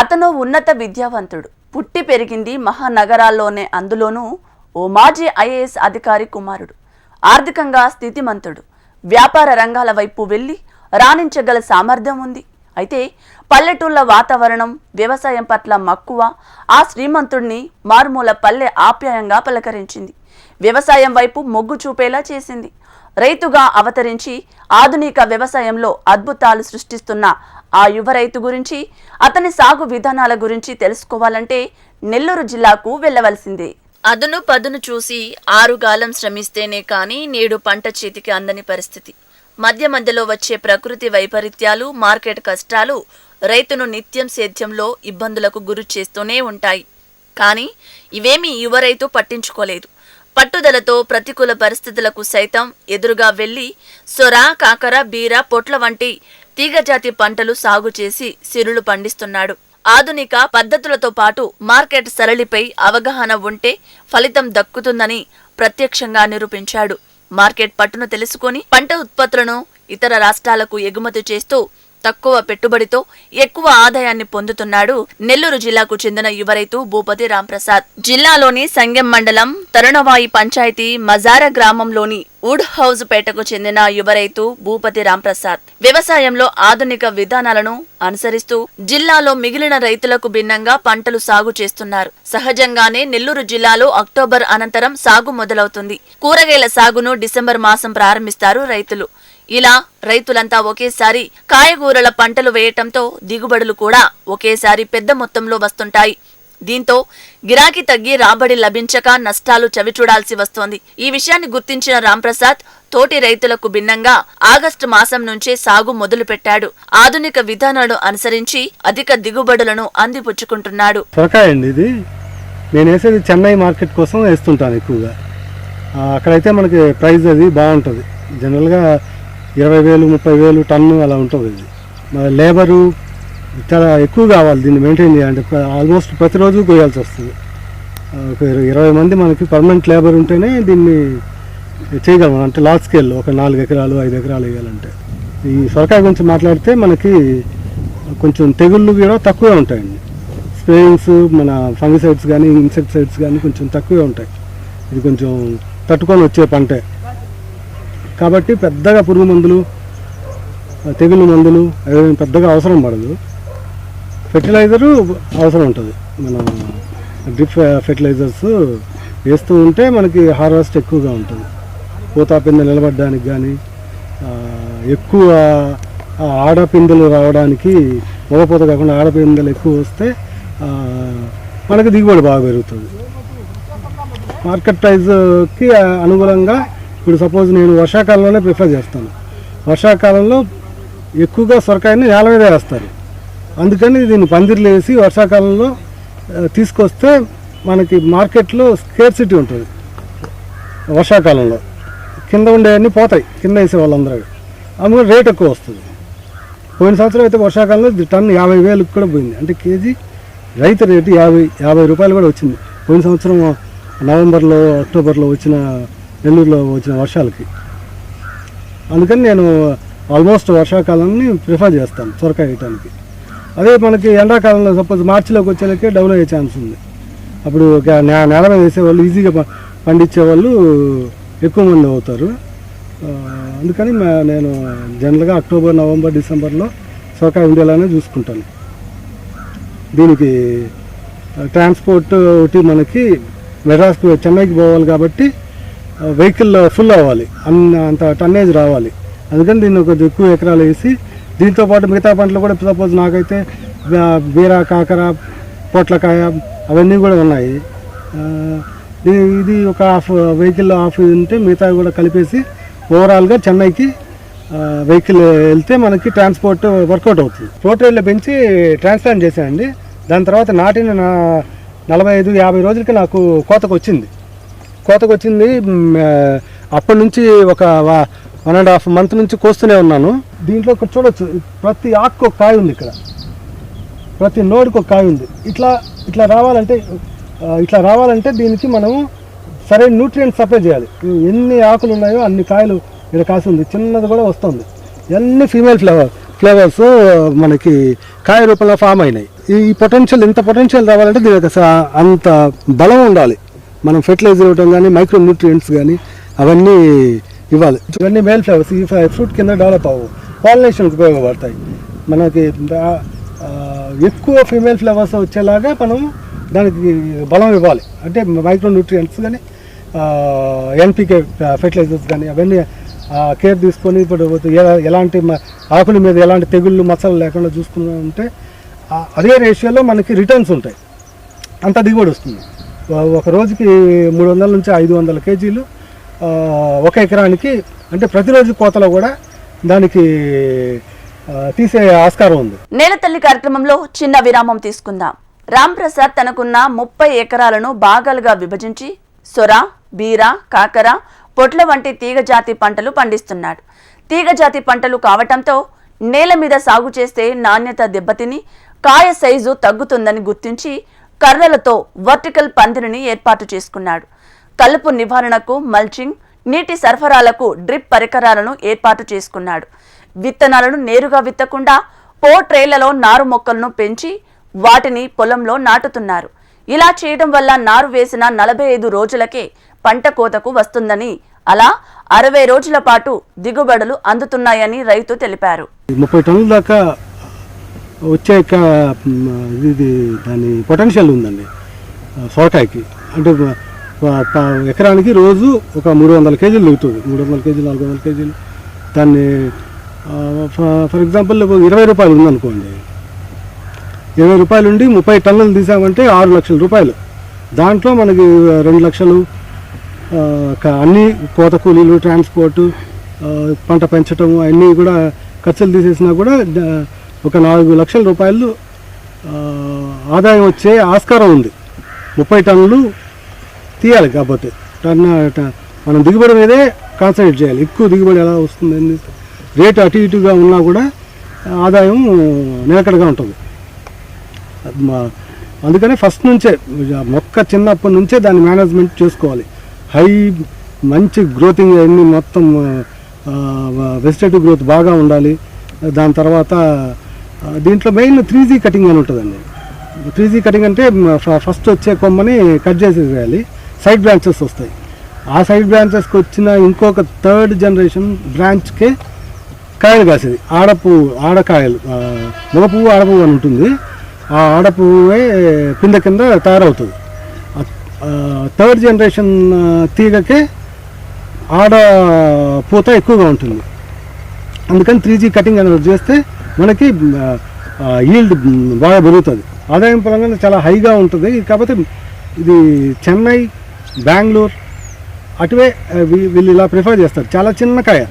అతను ఉన్నత విద్యావంతుడు. పుట్టి పెరిగింది మహానగరాల్లోనే అందులోనూ ఓ మాజీ ఐఏఎస్ అధికారి కుమారుడు. ఆర్థికంగా స్థితిమంతుడు. వ్యాపార రంగాల వైపు వెళ్ళి రాణించగల సామర్థ్యం ఉంది. అయితే పల్లెటూళ్ళ వాతావరణం వ్యవసాయం పట్ల మక్కువ ఆ శ్రీమంతుడిని మారుమూల పల్లె ఆప్యాయంగా పలకరించింది. వ్యవసాయం వైపు మొగ్గు చూపేలా చేసింది. రైతుగా అవతరించి ఆధునిక వ్యవసాయంలో అద్భుతాలు సృష్టిస్తున్న ఆ యువ రైతు గురించి అతని సాగు విధానాల గురించి తెలుసుకోవాలంటే నెల్లూరు జిల్లాకు వెళ్ళవలసిందే. అదును పదును చూసి ఆరుగాలం శ్రమిస్తేనే కానీ నేడు పంట చేతికి అందని పరిస్థితి. మధ్య మధ్యలో వచ్చే ప్రకృతి వైపరీత్యాలు మార్కెట్ కష్టాలు రైతును నిత్యం సేద్యంలో ఇబ్బందులకు గురి చేస్తూనే ఉంటాయి. కానీ ఇవేమీ యువ రైతు పట్టించుకోలేదు. పట్టుదలతో ప్రతికూల పరిస్థితులకు సైతం ఎదురుగా వెళ్ళి సొర కాకర బీర పొట్ల వంటి తీగజాతి పంటలు సాగు చేసి సిరులు పండిస్తున్నాడు. ఆధునిక పద్ధతులతో పాటు మార్కెట్ సరళిపై అవగాహన ఉంటే ఫలితం దక్కుతుందని ప్రత్యక్షంగా నిరూపించాడు. మార్కెట్ పట్టును తెలుసుకొని పంట ఉత్పత్తులను ఇతర రాష్ట్రాలకు ఎగుమతి చేస్తూ తక్కువ పెట్టుబడితో ఎక్కువ ఆదాయాన్ని పొందుతున్నాడు నెల్లూరు జిల్లాకు చెందిన యువ రైతు భూపతి రాంప్రసాద్. జిల్లాలోని సంగెం మండలం తరుణవాయి పంచాయతీ మజార గ్రామంలోని వుడ్ హౌస్ పేటకు చెందిన యువరైతు భూపతి రాంప్రసాద్ వ్యవసాయంలో ఆధునిక విధానాలను అనుసరిస్తూ జిల్లాలో మిగిలిన రైతులకు భిన్నంగా పంటలు సాగు చేస్తున్నారు. సహజంగానే నెల్లూరు జిల్లాలో అక్టోబర్ అనంతరం సాగు మొదలవుతుంది. కూరగాయల సాగును డిసెంబర్ మాసం ప్రారంభిస్తారు రైతులు. ఇలా రైతులంతా ఒకేసారి కాయగూరల పంటలు వేయటంతో దిగుబడులు కూడా ఒకేసారి పెద్ద మొత్తంలో వస్తుంటాయి. దీంతో గిరాకీ తగ్గి రాబడి లభించక నష్టాలు చవిచూడాల్సి వస్తోంది. ఈ విషయాన్ని గుర్తించిన రాంప్రసాద్ తోటి రైతులకు భిన్నంగా ఆగస్టు మాసం నుంచే సాగు మొదలుపెట్టాడు. ఆధునిక విధానాలు అనుసరించి అధిక దిగుబడులను అందిపుచ్చుకుంటున్నాడు. సొరకాయ అండి ఇది. నేను వేసేది చెన్నై మార్కెట్ కోసం వేస్తుంటాను ఎక్కువగా. అక్కడైతే మనకి ప్రైస్ అది బాగుంటుంది. జనరల్గా ఇరవై వేలు ముప్పై వేలు టన్ను అలా ఉంటుంది. ఇది మరి లేబరు చాలా ఎక్కువ కావాలి దీన్ని మెయింటైన్ చేయాలంటే. ఆల్మోస్ట్ ప్రతిరోజు కోయాల్సి వస్తుంది. ఒక ఇరవై- ఇరవై మంది మనకి పర్మనెంట్ లేబర్ ఉంటేనే దీన్ని చేయగలం. అంటే లార్జ్ స్కేల్ ఒక నాలుగు ఎకరాలు ఐదు ఎకరాలు వేయాలంటే. ఈ సొరకాయ గురించి మాట్లాడితే మనకి కొంచెం తెగుళ్ళు కూడా తక్కువే ఉంటాయండి. స్ప్రేయింగ్స్ మన ఫంగిసైడ్స్ కానీ ఇన్సెక్టిసైడ్స్ కానీ కొంచెం తక్కువే ఉంటాయి. ఇది కొంచెం తట్టుకొని వచ్చే పంటే. కాబట్టి పెద్దగా పురుగు మందులు తెగులు మందులు అవి పెద్దగా అవసరం పడదు. ఫెర్టిలైజరు అవసరం ఉంటుంది. మనం డ్రిప్ ఫెర్టిలైజర్స్ వేస్తూ ఉంటే మనకి హార్వెస్ట్ ఎక్కువగా ఉంటుంది. పూతాపింద నిలబడడానికి కానీ ఎక్కువ ఆడపిందెలు రావడానికి మగపూత కాకుండా ఆడపిందెలు ఎక్కువ వస్తే మనకి దిగుబడి బాగా పెరుగుతుంది. మార్కెట్ ప్రైస్కి అనుగుణంగా ఇప్పుడు సపోజ్ నేను వర్షాకాలంలోనే ప్రిఫర్ చేస్తాను. వర్షాకాలంలో ఎక్కువగా సొరకాయని నేల మీద వేస్తారు. అందుకని దీన్ని పందిర్లు వేసి వర్షాకాలంలో తీసుకొస్తే మనకి మార్కెట్లో స్కేర్సిటీ ఉంటుంది. వర్షాకాలంలో కింద ఉండేవన్నీ పోతాయి కింద వేసే వాళ్ళందరూ. అందులో రేట్ ఎక్కువ వస్తుంది. పోయిన సంవత్సరం అయితే వర్షాకాలంలో టన్ను టన్ యాభై వేలకు కూడా పోయింది. అంటే కేజీ రైతు రేటు యాభై యాభై రూపాయలు కూడా వచ్చింది. పోయిన సంవత్సరం నవంబర్లో అక్టోబర్లో వచ్చిన నెల్లూరులో వచ్చిన వర్షాలకి. అందుకని నేను ఆల్మోస్ట్ వర్షాకాలాన్ని ప్రిఫర్ చేస్తాను సొరకాయ వేయటానికి. అదే మనకి ఎండాకాలంలో సపోజ్ మార్చిలోకి వచ్చేలకే డౌన్ అయ్యే ఛాన్స్ ఉంది. అప్పుడు నే- నేల మీద వేసేవాళ్ళు ఈజీగా ప- పండించే వాళ్ళు ఎక్కువ మంది అవుతారు. అందుకని నేను జనరల్గా అక్టోబర్ నవంబర్ డిసెంబర్లో సొరకాయ ఉండేలానే చూసుకుంటాను. దీనికి ట్రాన్స్పోర్ట్ ఒకటి మనకి మెడ్రాస్కి చెన్నైకి పోవాలి కాబట్టి వెహికల్ ఫుల్ అవ్వాలి. అన్న అంత టన్నేజ్ రావాలి. అందుకని దీన్ని ఒక ఎక్కువ ఎకరాలు వేసి దీంతో పాటు మిగతా పంటలు కూడా సపోజ్ నాకైతే బీర కాకర పొట్లకాయ అవన్నీ కూడా ఉన్నాయి. ఇది- ఒక హాఫ్ వెహికల్ హాఫ్ ఉంటే మిగతా కూడా కలిపేసి ఓవరాల్గా చెన్నైకి వెహికల్ వెళ్తే మనకి ట్రాన్స్పోర్ట్ వర్కౌట్ అవుతుంది. పోర్ట్రేట్లో పెంచి ట్రాన్స్ప్లాంట్ చేశానండి. దాని తర్వాత నాటిన నా నలభై ఐదు యాభై రోజులకి నాకు కోతకు వచ్చింది కోతకు వచ్చింది అప్పటి నుంచి ఒక వన్ అండ్ హాఫ్ మంత్ నుంచి కోస్తూనే ఉన్నాను. దీంట్లో ఇక్కడ చూడొచ్చు. ప్రతి ఆకు ఒక కాయ ఉంది ఇక్కడ. ప్రతి నోడుకి ఒక కాయ ఉంది. ఇట్లా ఇట్లా రావాలంటే ఇట్లా రావాలంటే దీనికి మనము సరైన న్యూట్రియంట్ సప్లై చేయాలి. ఎన్ని ఆకులు ఉన్నాయో అన్ని కాయలు ఇక్కడ కాసి ఉంది. చిన్నది కూడా వస్తుంది. అన్ని ఫీమేల్ ఫ్లేవర్ ఫ్లేవర్స్ మనకి కాయ రూపంలో ఫామ్ అయినాయి. ఈ పొటెన్షియల్ ఇంత పొటెన్షియల్ రావాలంటే దీనికి అంత బలం ఉండాలి. మనం ఫెర్టిలైజర్ ఇవ్వడం కానీ మైక్రో న్యూట్రియంట్స్ కానీ అవన్నీ ఇవ్వాలి. ఇవన్నీ మేల్ ఫ్లవర్స్ ఈ ఫ్రూట్ కింద డెవలప్ అవ్వవు. పాలినేషన్కి ఉపయోగపడతాయి. మనకి ఎక్కువ ఫీమేల్ ఫ్లవర్స్ వచ్చేలాగా మనం దానికి బలం ఇవ్వాలి. అంటే మైక్రో న్యూట్రియంట్స్ కానీ ఎన్పికే ఫెర్టిలైజర్స్ కానీ అవన్నీ కేర్ తీసుకొని ఇప్పుడు ఎలాంటి ఆకుల మీద ఎలాంటి తెగుళ్ళు మచ్చలు లేకుండా చూసుకున్నా ఉంటే అదే రేషియోలో మనకి రిటర్న్స్ ఉంటాయి. అంత దిగుబడి వస్తుంది. ఒక- రోజుకి మూడు వందల నుంచి ఐదు వందల కేజీలు ఒక ఎకరానికి అంటే ప్రతిరోజు కోతలో కూడా దానికి తీసే ఆస్కారం ఉంది. నేలతల్లి కార్యక్రమంలో చిన్న విరామం తీసుకుందాం. రామ్ ప్రసాద్ తనకున్న ముప్పై ఎకరాలను భాగాలుగా విభజించి సొర బీర కాకర పొట్ల వంటి తీగజాతి పంటలు పండిస్తున్నాడు. తీగజాతి పంటలు కావటంతో నేల మీద సాగు చేస్తే నాణ్యత దెబ్బతిని కాయ సైజు తగ్గుతుందని గుర్తించి కర్రలతో వర్టికల్ పందిరిని ఏర్పాటు చేసుకున్నాడు. కలుపు నివారణకు మల్చింగ్ నీటి సరఫరాలకు డ్రిప్ పరికరాలను ఏర్పాటు చేసుకున్నాడు. విత్తనాలను నేరుగా విత్తకుండా పో ట్రేలలో నారు మొక్కలను పెంచి వాటిని పొలంలో నాటుతున్నారు. ఇలా చేయడం వల్ల నారు వేసిన నలభై ఐదు రోజులకే పంట కోతకు వస్తుందని అలా అరవై రోజుల పాటు దిగుబడులు అందుతున్నాయని రైతు తెలిపారు. ముప్పై టన్నుల దాకా వచ్చే ఇది దాని పొటెన్షియల్ ఉందండి. ఆ, సొరకాయకి. అంటే ఎకరానికి రోజు ఒక మూడు వందల కేజీలు దిగుతుంది మూడు వందల కేజీలు నాలుగు వందల కేజీలు. దాన్ని ఫ- ఫర్ ఎగ్జాంపుల్ ఇరవై రూపాయలు ఉందనుకోండి. ఇరవై రూపాయలు ఉండి ముప్పై టన్నులు తీసామంటే ఆరు లక్షల రూపాయలు. దాంట్లో మనకి రెండు లక్షలు అన్నీ అన్ని కోత కూలీలు ట్రాన్స్పోర్టు పంట పెంచడం అన్నీ కూడా ఖర్చులు తీసేసినా కూడా ఒక నాలుగు లక్షల రూపాయలు ఆదాయం వచ్చే ఆస్కారం ఉంది. ముప్పై టన్నులు తీయాలి కాకపోతే టన్ మనం దిగుబడి మీదే కాన్సన్ట్రేట్ చేయాలి. ఎక్కువ దిగుబడి ఎలా వస్తుంది రేటు అటు ఇటుగా ఉన్నా కూడా ఆదాయం నిలకడగా ఉంటుంది. అందుకనే ఫస్ట్ నుంచే మొక్క చిన్నప్పటి నుంచే దాన్ని మేనేజ్మెంట్ చేసుకోవాలి. హై మంచి గ్రోతింగ్ అన్నీ మొత్తం వెజిటేటివ్ గ్రోత్ బాగా ఉండాలి. దాని తర్వాత దీంట్లో మెయిన్ త్రీ జీ కటింగ్ అని ఉంటుందండి. త్రీ జీ కటింగ్ అంటే ఫ- ఫస్ట్ వచ్చే కొమ్మని కట్ చేసేసేయాలి. సైడ్ బ్రాంచెస్ వస్తాయి. ఆ సైడ్ బ్రాంచెస్కి వచ్చిన ఇంకొక థర్డ్ జనరేషన్ బ్రాంచ్కే కాయలు కాసేది. ఆడపువ్వు ఆడకాయలు ఆ, మగ పువ్వు ఆడపువ్వు అని ఉంటుంది. ఆ ఆడపువ్వే కింద కింద తయారవుతుంది. థర్డ్ జనరేషన్ తీగకే ఆడ పూత ఎక్కువగా ఉంటుంది. అందుకని త్రీ జీ కటింగ్ అనేది చేస్తే మనకి ఈల్డ్ బాగా పెరుగుతుంది. ఆదాయం పరంగా చాలా హైగా ఉంటుంది. కాకపోతే ఇది చెన్నై బెంగళూరు అటువే వీళ్ళు ఇలా ప్రిఫర్ చేస్తారు. చాలా చిన్న కాయ.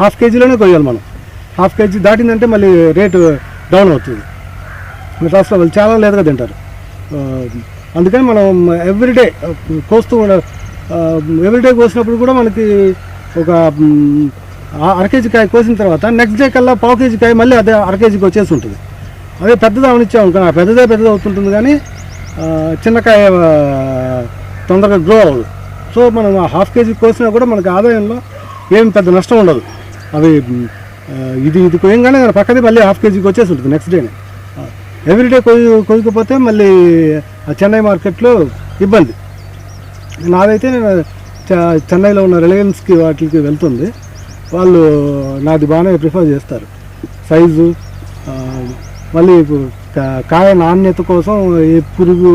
హాఫ్ కేజీలోనే కొయ్యాలి మనం. హాఫ్ కేజీ దాటిందంటే మళ్ళీ రేటు డౌన్ అవుతుంది. మిగతాస్లో వాళ్ళు చాలా లేదుగా తింటారు. అందుకని మనం ఎవ్రీడే కోస్తూ ఎవ్రీడే కోసినప్పుడు కూడా మనకి ఒక కేజీ కాయ కోసిన తర్వాత నెక్స్ట్ డే కల్లా పావు కేజీ కాయ మళ్ళీ అదే అరకేజీకి వచ్చేసి ఉంటుంది. అదే పెద్దది అవనిచ్చాం ఆ పెద్దదే పెద్దది అవుతుంటుంది కానీ చిన్నకాయ తొందరగా గ్రో అవ్వదు. సో మనం ఆ హాఫ్ కేజీ కోసినా కూడా మనకు ఆదాయంలో ఏం పెద్ద నష్టం ఉండదు. అవి ఇది ఇది కోయంగానే పక్కనే మళ్ళీ హాఫ్ కేజీకి వచ్చేసి ఉంటుంది నెక్స్ట్ డేనే ఎవ్రీడే కొయ్య కొయ్యకపోతే మళ్ళీ ఆ చెన్నై మార్కెట్లో ఇబ్బంది. నాదైతే నేను చ- చెన్నైలో ఉన్న రిలయన్స్కి వాటికి వెళ్తుంది. వాళ్ళు నాది బాగానే ప్రిఫర్ చేస్తారు. సైజు మళ్ళీ కాయ నాణ్యత కోసం ఏ పురుగు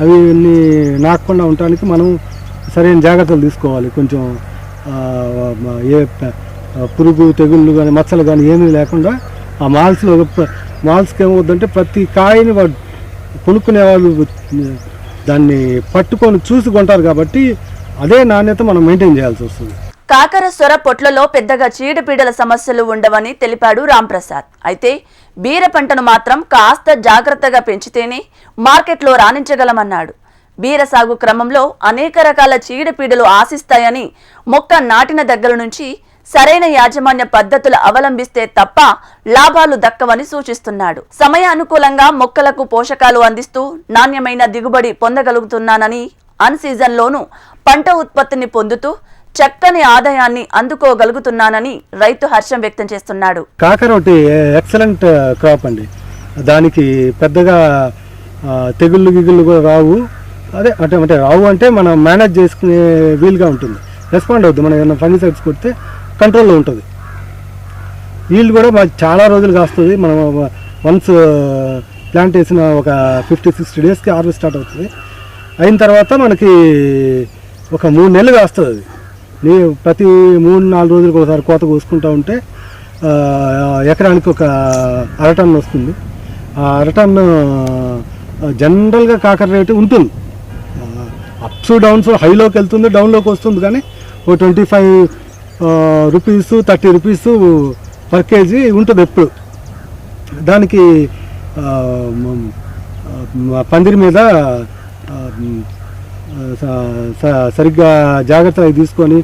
అవి ఇవన్నీ నాకకుండా ఉండటానికి మనం సరైన జాగ్రత్తలు తీసుకోవాలి. కొంచెం ఏ పురుగు తెగుళ్ళు కానీ మచ్చలు కానీ ఏమీ లేకుండా ఆ మాల్స్లో మాల్స్కి ఏమవుద్దంటే ప్రతి కాయని వాడు కొనుక్కునే వాళ్ళు దాన్ని పట్టుకొని చూసి కొంటారు కాబట్టి అదే నాణ్యత మనం మెయింటైన్ చేయాల్సి వస్తుంది. కాకర సొర పొట్లలో పెద్దగా చీడపీడల సమస్యలు ఉండవని తెలిపాడు రాంప్రసాద్. అయితే బీర పంటను మాత్రం కాస్త జాగ్రత్తగా పెంచితేనే మార్కెట్లో రాణించగలమన్నాడు. బీర సాగు క్రమంలో అనేక రకాల చీడపీడలు ఆశిస్తాయని మొక్క నాటిన దగ్గర నుంచి సరైన యాజమాన్య పద్ధతులు అవలంబిస్తే తప్ప లాభాలు దక్కవని సూచిస్తున్నాడు. సమయానుకూలంగా మొక్కలకు పోషకాలు అందిస్తూ నాణ్యమైన దిగుబడి పొందగలుగుతున్నానని అన్ సీజన్లోనూ పంట ఉత్పత్తిని పొందుతూ చక్కని ఆదాయాన్ని అందుకోగలుగుతున్నానని రైతు హర్షం వ్యక్తం చేస్తున్నాడు. కాకర ఒకటి ఎక్సలెంట్ క్రాప్ అండి. దానికి పెద్దగా తెగుళ్ళు గిగుళ్ళు కూడా రావు. అదే అంటే అంటే రావు అంటే మనం మేనేజ్ చేసుకునే వీలుగా ఉంటుంది. రెస్పాండ్ అవుతుంది మనం ఏమైనా ఫంగిసైడ్స్ కొడితే కంట్రోల్లో ఉంటుంది. వీళ్ళు కూడా మాకు చాలా రోజులు కాస్తుంది. మనం వన్స్ ప్లాంట్ వేసిన ఒక ఫిఫ్టీ సిక్స్టీ డేస్కి హార్వెస్ట్ స్టార్ట్ అవుతుంది. అయిన తర్వాత మనకి ఒక మూడు నెలలు కాస్తుంది అది. నీ ప్రతి మూడు నాలుగు రోజులకు ఒకసారి కోత కోసుకుంటూ ఉంటే ఎకరానికి ఒక అరటన్ వస్తుంది. ఆ అరటన్ జనరల్గా కాకర రేటు ఉంటుంది. అప్స్ డౌన్స్ హైలోకి వెళ్తుంది డౌన్లోకి వస్తుంది కానీ ఓ twenty five rupees thirty rupees per KG ఉంటుంది ఎప్పుడు. దానికి పందిరి మీద సరిగ్గా జాగ్రత్తగా తీసుకొని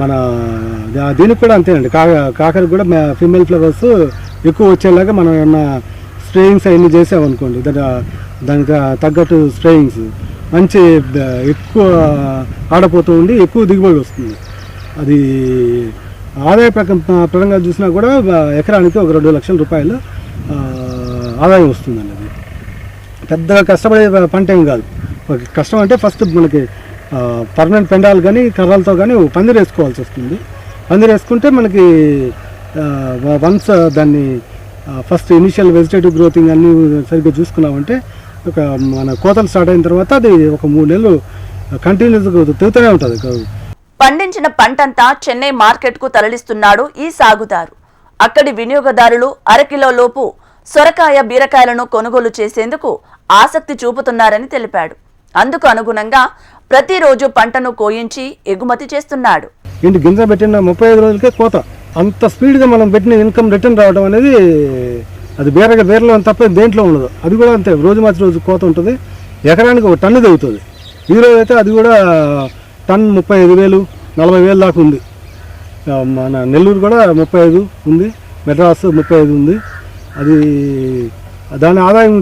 మన దీనికి కూడా అంతేనండి. కా కాకరికి కూడా ఫీమేల్ ఫ్లవర్స్ ఎక్కువ వచ్చేలాగా మనం ఏమన్నా స్ప్రేయింగ్స్ అవన్నీ చేసామనుకోండి దాని దానికి తగ్గట్టు స్ప్రేయింగ్స్ మంచి ఎక్కువ ఆడపోతూ ఉండి ఎక్కువ దిగుబడి వస్తుంది. అది ఆదాయ ప్రకం పరంగా చూసినా కూడా ఎకరానికి ఒక రెండు లక్షల రూపాయలు ఆదాయం వస్తుందండి అది. పెద్దగా కష్టపడే పంట ఏం కాదు. కష్టం అంటే ఫస్ట్ మనకి పర్మనెంట్ పెండాలు కానీ కర్రలతో కానీ పందిరి వేసుకోవాల్సి వస్తుంది. పందిరి వేసుకుంటే మనకి వన్స్ దాన్ని ఫస్ట్ ఇనిషియల్ వెజిటేటివ్ గ్రోతింగ్ అన్ని సరిగ్గా చూసుకున్నామంటే ఒక మన కోతలు స్టార్ట్ అయిన తర్వాత అది ఒక మూడు నెలలు కంటిన్యూస్గా తిరుగుతూనే ఉంటుంది. పండించిన పంటంతా చెన్నై మార్కెట్కు తరలిస్తున్నాడు ఈ సాగుదారు. అక్కడి వినియోగదారులు అరకిలో లోపు సొరకాయ బీరకాయలను కొనుగోలు చేసేందుకు ఆసక్తి చూపుతున్నారని తెలిపాడు. అందుకు అనుగుణంగా ప్రతిరోజు పంటను కోయించి ఎగుమతి చేస్తున్నాడు. ఇంటి గింజ పెట్టిన ముప్పై ఐదు రోజులకే కోత. అంత స్పీడ్గా మనం పెట్టిన ఇన్కమ్ రిటర్న్ రావడం అనేది అది బేరగా బేరలో తప్ప దేంట్లో ఉండదు. అది కూడా అంతే. రోజు మార్చి రోజు కోత ఉంటుంది. ఎకరానికి ఒక టన్ను దిగుతుంది ఈరోజు అయితే అది కూడా టన్ ముప్పై ఐదు వేలు నలభై వేలు దాకా ఉంది. మన నెల్లూరు కూడా ముప్పై ఐదు ఉంది. మెడ్రాస్ ముప్పై ఐదు ఉంది. అది దాని ఆదాయం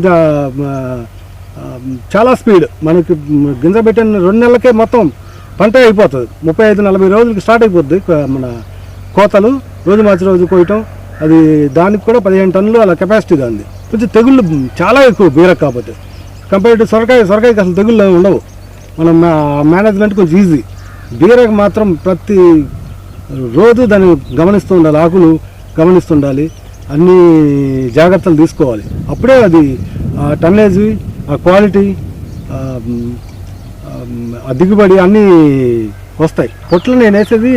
చాలా స్పీడ్. మనకి గింజ పెట్టిన రెండు నెలలకే మొత్తం పంట అయిపోతుంది. ముప్పై ఐదు నలభై రోజులకి స్టార్ట్ అయిపోద్ది మన కోతలు. రోజు మార్చి రోజు కోయటం. అది దానికి కూడా పదిహేను టన్నులు అలా కెపాసిటీ దాన్ని కొంచెం తెగుళ్ళు చాలా ఎక్కువ బీరక్ కాకపోతే కంపేర్ టు సొరకాయ సొరకాయకి అసలు తెగుళ్ళు ఉండవు. మనం మేనేజ్మెంట్ కొంచెం ఈజీ బీరకు మాత్రం ప్రతి రోజు దాన్ని గమనిస్తూ ఉండాలి. ఆకులు గమనిస్తుండాలి అన్ని జాగ్రత్తలు తీసుకోవాలి. అప్పుడే అది టన్నేజ్ ఆ క్వాలిటీ ఆ, దిగుబడి అన్నీ వస్తాయి. పొట్లు నేను వేసేది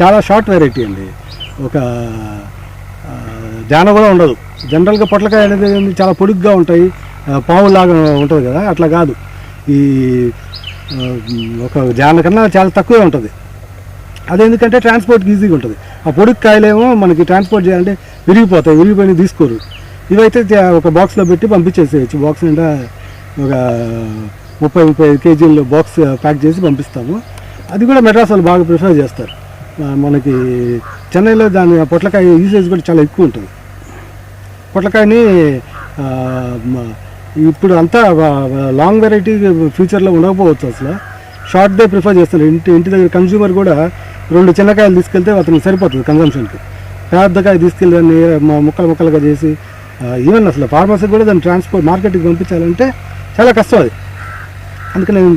చాలా షార్ట్ వెరైటీ అండి. ఒక జాన కూడా ఉండదు. జనరల్గా పొట్లకాయ అనేది చాలా పొడుగ్గా ఉంటాయి. పావులాగా ఉంటుంది కదా అట్లా కాదు. ఈ ఒక జాన కన్నా చాలా తక్కువే ఉంటుంది. అది ఎందుకంటే ట్రాన్స్పోర్ట్కి ఈజీగా ఉంటుంది. ఆ పొడుగు కాయలేమో మనకి ట్రాన్స్పోర్ట్ చేయాలంటే విరిగిపోతాయి విరిగిపోయిన తీసుకోరు. ఇవైతే ఒక బాక్స్లో పెట్టి పంపించేసేయచ్చు. బాక్స్ నిండా ఒక ముప్పై ముప్పై కేజీలు బాక్స్ ప్యాక్ చేసి పంపిస్తాము. అది కూడా మెడ్రాస్ వాళ్ళు బాగా ప్రిఫర్ చేస్తారు. మనకి చెన్నైలో దాని పొట్లకాయ యూసేజ్ కూడా చాలా ఎక్కువ ఉంటుంది. పొట్లకాయని ఇప్పుడు అంతా లాంగ్ వెరైటీ ఫ్యూచర్లో ఉండకపోవచ్చు అసలు. షార్ట్ డే ప్రిఫర్ చేస్తారు. ఇంటి ఇంటి దగ్గర కన్జ్యూమర్ కూడా రెండు చిన్నకాయలు తీసుకెళ్తే అతనికి సరిపోతుంది కన్జంప్షన్కి పెద్దకాయ తీసుకెళ్ళి ముక్కలు ముక్కలుగా చేసి ఈవెన్ అసలు ఫార్మర్స్కి కూడా దాన్ని ట్రాన్స్పోర్ట్ మార్కెట్కి పంపించాలంటే చాలా కష్టం అది. అందుకే నేను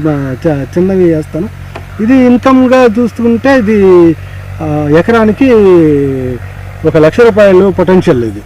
చిన్నవి వేస్తాను. ఇది ఇన్కమ్గా చూసుకుంటే ఇది ఎకరానికి ఒక లక్ష రూపాయలు పొటెన్షియల్ ఇది.